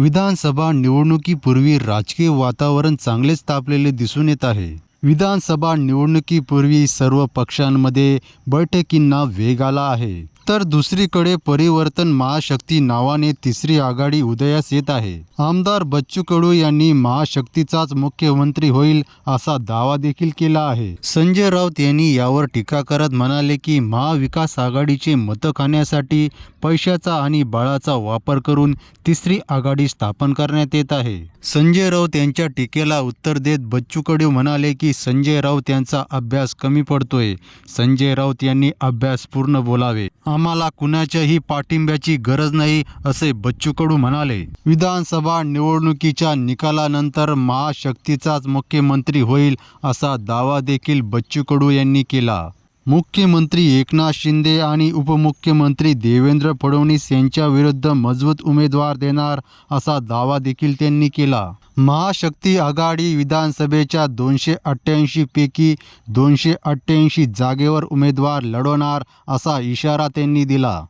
विधानसभा निवडणुकीपूर्वी राजकीय वातावरण चांगलेच तापलेले दिसून येत आहे. विधानसभा निवडणुकीपूर्वी सर्व पक्षांमध्ये बैठकींना वेग आला आहे. तर दुसरीकडे परिवर्तन महाशक्ती नावाने तिसरी आघाडी उदयास येत आहे. आमदार बच्चू कडू यांनी महाशक्तीचाच मुख्यमंत्री होईल असा दावा देखील केला आहे. संजय राऊत यांनी यावर टीका करत म्हणाले की महाविकास आघाडीचे मतं खाण्यासाठी पैशाचा आणि बळाचा वापर करून तिसरी आघाडी स्थापन करण्यात येत आहे. संजय राऊत यांच्या टीकेला उत्तर देत बच्चू कडू म्हणाले की संजय राऊत यांचा अभ्यास कमी पडतोय. संजय राऊत यांनी अभ्यास पूर्ण बोलावे. आम्हाला कुणाच्याही पाठिंब्याची गरज नाही असे बच्चू कडू म्हणाले. विधानसभा निवडणुकीच्या निकालानंतर महाशक्तीचाच मुख्यमंत्री होईल असा दावा देखील बच्चू कडू यांनी केला. मुख्यमंत्री एकनाथ शिंदे आणि उपमुख्यमंत्री देवेंद्र फडणवीस यांच्या विरुद्ध मजबूत उमेदवार देणार असा दावा देखील त्यांनी केला. महाशक्ती आघाडी विधानसभेच्या दोनशे अठ्ठ्याऐंशी पैकी दोनशे अठ्ठ्याऐंशी जागेवर उमेदवार लढवणार असा इशारा त्यांनी दिला.